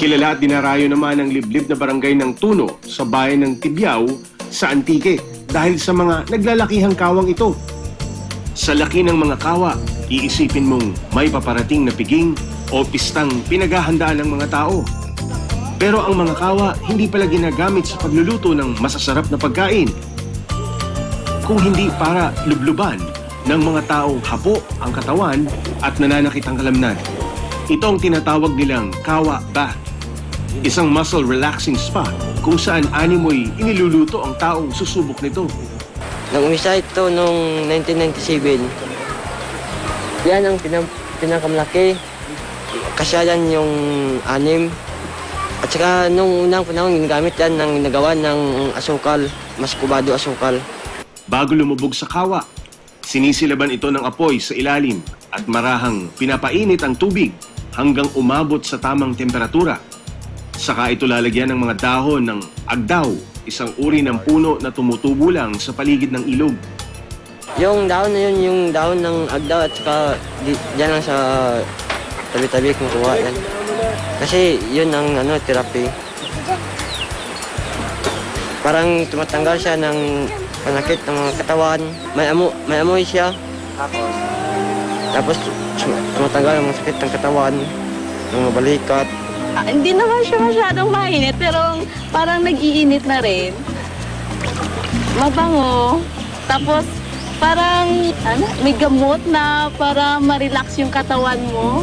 Kilala at dinarayo naman ang liblib na barangay ng Tuno sa bayan ng Tibyao sa Antique dahil sa mga naglalakihang kawang ito. Sa laki ng mga kawa, iisipin mong may paparating na piging o pistang pinaghahandaan ng mga tao. Pero ang mga kawa hindi pala ginagamit sa pagluluto ng masasarap na pagkain. Kung hindi para lubluban ng mga taong hapo ang katawan at nananakit ang kalamnan. Ito ang tinatawag nilang kawa bath. Isang muscle relaxing spa kung saan animoy iniluluto ang taong susubok nito. Nang umisa ito noong 1997, yan ang pinam pinakamalaki. Kasyalan yung anim. At saka nung unang panahon, ginagamit yan ng nagawa ng asukal, mas kubado asukal. Bago lumubog sa kawa, sinisilaban ito ng apoy sa ilalim at marahang pinapainit ang tubig hanggang umabot sa tamang temperatura. Saka ito lalagyan ng mga dahon ng agdaw, isang uri ng puno na tumutubo lang sa paligid ng ilog. Yung dahon na yun, yung dahon ng agdaw at saka di, dyan lang sa tabi-tabi kumukuha yan. Kasi yun ang ano, therapy. Parang tumatanggal siya ng panakit ng mga katawan. May, amo, may amoy siya. Tapos tum- tumatanggal ang sakit ng katawan, ng mga balikat. Ah, hindi naman siya masyadong mainit, pero parang nag-iinit na rin. Mabango. Tapos, parang ano, may gamot na para ma-relax yung katawan mo.